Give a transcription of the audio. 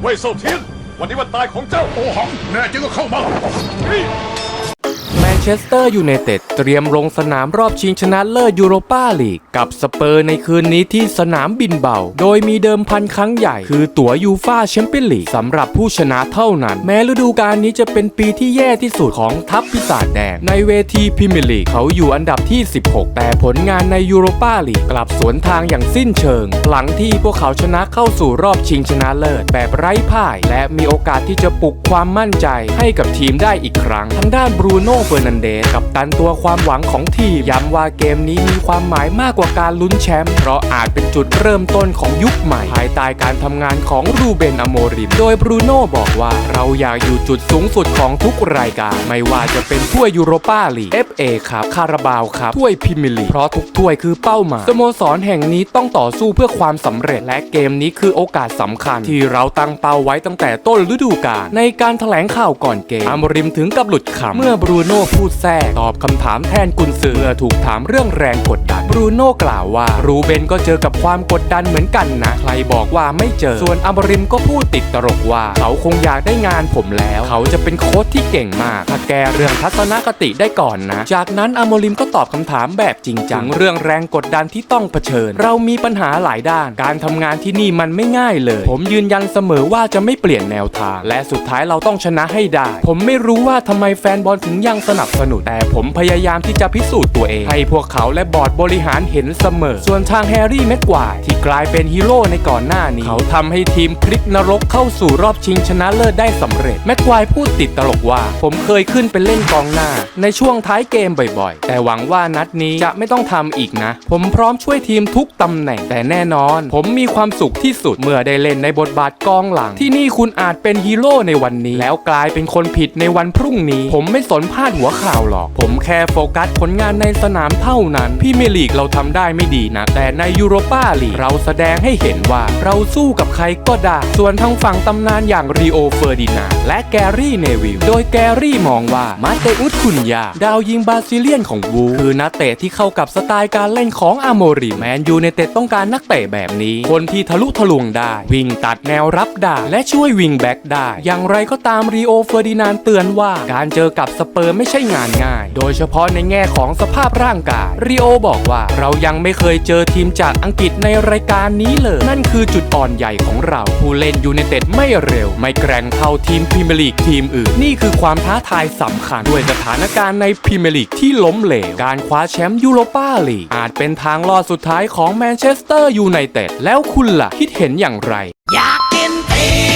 เว่ยเซาเทียน วันนี้วันตายของเจ้าโอหัง แน่จริงก็เข้ามาแมน เชสเตอร์ยูไนเต็ดเตรียมลงสนามรอบชิงชนะเลิศยูโรปาลีก กับสเปอร์ในคืนนี้ที่สนามบินเบา โดยมีเดิมพันครั้งใหญ่ คือตั๋วยูฟาแชมเปี้ยนลีกสำหรับผู้ชนะเท่านั้น แม้ฤดูกาลนี้จะเป็นปีที่แย่ที่สุดของทัพปีศาจแดง ในเวทีพรีเมียร์ลีกเขาอยู่อันดับที่ 16 แต่ผลงานในยูโรปาลีกกลับสวนทางอย่างสิ้นเชิง หลังที่พวกเขาชนะเข้าสู่รอบชิงชนะเลิศ แบบไร้พ่าย และมีโอกาสที่จะปลุกความมั่นใจให้กับทีมได้อีกครั้งทางด้านบรูโน่เฟอร์นันเดสกับตันตัวความหวังของทีม ย้ำว่าเกมนี้มีความหมายมากกว่าการลุ้นแชมป์เพราะอาจเป็นจุดเริ่มต้นของยุคใหม่ ภายใต้การทำงานของรูเบนอโมริม โดยบรูโน่บอกว่าเราอยากอยู่จุดสูงสุดของทุกรายการ ไม่ว่าจะเป็นถ้วยยูโรปาลีก FA ครับคาราบาวครับถ้วยพรีเมียร์ลีเพราะทุกถ้วยคือเป้าหมายสโมสรแห่งนี้ต้องต่อสู้เพื่อความสำเร็จและเกมนี้คือโอกาสสำคัญ ที่เราตั้งเป้าไว้ตั้งแต่ต้นฤดูกาลในการแถลงข่าวก่อนเกมอามริมถึงกับหลุดขำเมื่อบรูโน่พูดแทรกตอบคำถามแทนกุนซือเมื่อถูกถามเรื่องแรงกดดันบรูโน่กล่าวว่า รูเบนก็เจอกับความกดดันเหมือนกันนะ ใครบอกว่าไม่เจอ ส่วนอมริมก็พูดติดตลกว่า เขาคงอยากได้งานผมแล้ว เขาจะเป็นโค้ชที่เก่งมากถ้าแกเรื่องทัศนคติได้ก่อนนะ จากนั้นอมริมก็ตอบคำถามแบบจริงจังเรื่องแรงกดดันที่ต้องเผชิญ เรามีปัญหาหลายด้าน การทำงานที่นี่มันไม่ง่ายเลย ผมยืนยันเสมอว่าจะไม่เปลี่ยนแนวทาง และสุดท้ายเราต้องชนะให้ได้ ผมไม่รู้ว่าทำไมแฟนบอลถึงยังสนับสนุน แต่ผมพยายามที่จะพิสูจน์ตัวเอง ให้พวกเขาและบอร์ดบริหารเห็นเสมอ ส่วนทางแฮร์รี่แม็กควายที่กลายเป็นฮีโร่ในก่อนหน้านี้ เขาทำให้ทีมพลิกนรกเข้าสู่รอบชิงชนะเลิศได้สำเร็จแม็กควายพูดติดตลกว่า ผมเคยขึ้นไปเล่นกองหน้า ในช่วงท้ายเกมบ่อยๆ แต่หวังว่านัดนี้จะไม่ต้องทำอีกนะ ผมพร้อมช่วยทีมทุกตำแหน่งแต่แน่นอน ผมมีความสุขที่สุดเมื่อได้เล่นในบทบาทกองหลัง ที่นี่คุณอาจเป็นฮีโร่ในวันนี้ แล้วกลายเป็นคนผิดในวันพรุ่งนี้ ผมไม่สนพลาดหัวข่าวหรอก ผมแค่โฟกัสผลงานในสนามเท่านั้นพี่เมลีกเราทำได้ไม่ดีนะ แต่ในยูโรปาลีกเราแสดงให้เห็นว่าเราสู้กับใครก็ได้ ส่วนทางฝั่งตำนานอย่างรีโอเฟอร์ดินาและแกรี่เนวิล โดยแกรี่มองว่ามาเตอุสคุนยา ดาวยิงบราซิเลียนของวูคือนักเตะที่เข้ากับสไตล์การเล่นของอาโมริแมนยูในเต็ดต้องการนักเตะแบบนี้ คนที่ทะลุทะลวงได้ วิ่งตัดแนวรับได้และช่วยวิ่งแบ็กได้ อย่างไรก็ตามรีโอเฟอร์ดินานเตือนว่าการเจอกับสเปอร์ไม่ใช่งานง่าย โดยเฉพาะในแง่ของสภาพร่างกายรีโอบอกว่าเรายังไม่เคยเจอทีมจากอังกฤษในรายการนี้เลย นั่นคือจุดอ่อนใหญ่ของเรา ผู้เล่นยูไนเต็ดไม่เร็ว ไม่แกร่งเท่าทีมพรีเมียร์ลีกทีมอื่น นี่คือความท้าทายสำคัญ ด้วยสถานการณ์ในพรีเมียร์ลีกที่ล้มเหลว การคว้าแชมป์ยูโรปาลีกอาจเป็นทางลอดสุดท้ายของแมนเชสเตอร์ยูไนเต็ดแล้วคุณล่ะคิดเห็นอย่างไร อยากกินตี